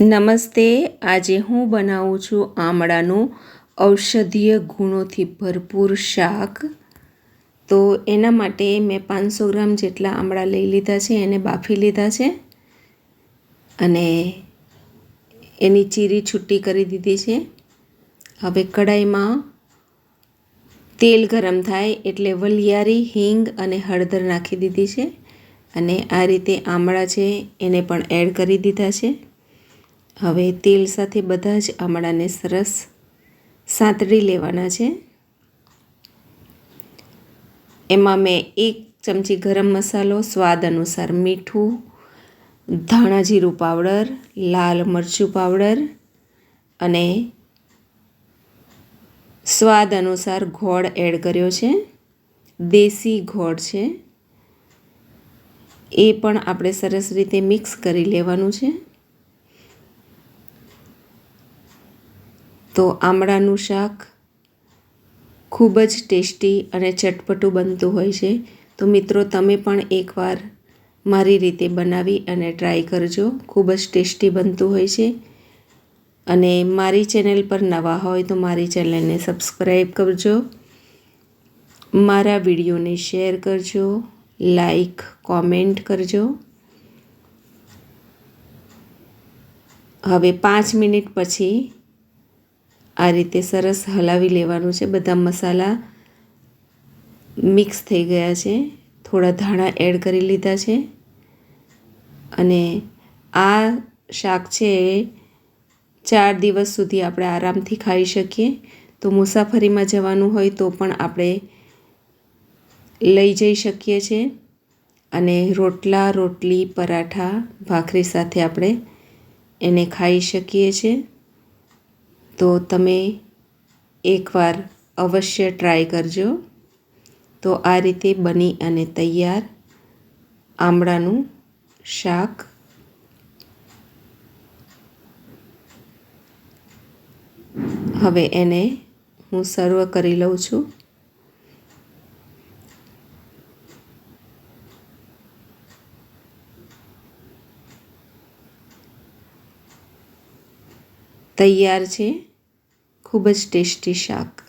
નમસ્તે. આજે હું બનાવું છું આમળાનું ઔષધીય ગુણોથી ભરપૂર શાક. તો એના માટે મેં પાંચસો ગ્રામ જેટલા આમળા લઈ લીધા છે, એને બાફી લીધા છે. અને એની ચીરી છૂટી કરી દીધી છે. હવે કડાઈમાં તેલ ગરમ થાય એટલે વલિયારી, હિંગ અને હળદર નાખી દીધી છે. અને આ રીતે આમળા છે, એને પણ એડ કરી દીધા છે. હવે તેલ સાથે બધા જ આમળાને સરસ સાંતળી લેવાના છે. એમાં મેં એક ચમચી ગરમ મસાલો, સ્વાદ અનુસાર મીઠું, ધાણા જીરું પાવડર, લાલ મરચું પાવડર અને સ્વાદ અનુસાર ગોળ એડ કર્યો છે. દેશી ગોળ છે. એ પણ આપણે સરસ રીતે મિક્સ કરી લેવાનું છે. તો આમળાનું શાક ખૂબ જ ટેસ્ટી અને ચટપટું બનતું હોય છે. તો મિત્રો, તમે પણ એકવાર મારી રીતે બનાવી અને ટ્રાય કરજો. ખૂબ જ ટેસ્ટી બનતું હોય છે. અને મારી ચેનલ પર નવા હોય તો મારી ચેનલને સબસ્ક્રાઈબ કરજો. મારા વિડીયોને શેર કરજો, લાઈક, કોમેન્ટ કરજો. હવે પાંચ મિનિટ પછી આ રીતે સરસ હલાવી લેવાનું છે. બધા મસાલા મિક્સ થઈ ગયા છે. થોડા ધાણા એડ કરી લીધા છે. અને આ શાક છે એ ચાર દિવસ સુધી આપણે આરામથી ખાઈ શકીએ. તો મુસાફરીમાં જવાનું હોય તો પણ આપણે લઈ જઈ શકીએ છીએ. અને રોટલા, રોટલી, પરાઠા, ભાખરી સાથે આપણે એને ખાઈ શકીએ છીએ. તો તમે એકવાર અવશ્ય ટ્રાય કરજો. તો આ રીતે બની અને તૈયાર આમળાનું શાક. હવે એને હું સર્વ કરી લઉં છું. તૈયાર છે. ખૂબ જ ટેસ્ટી શાક.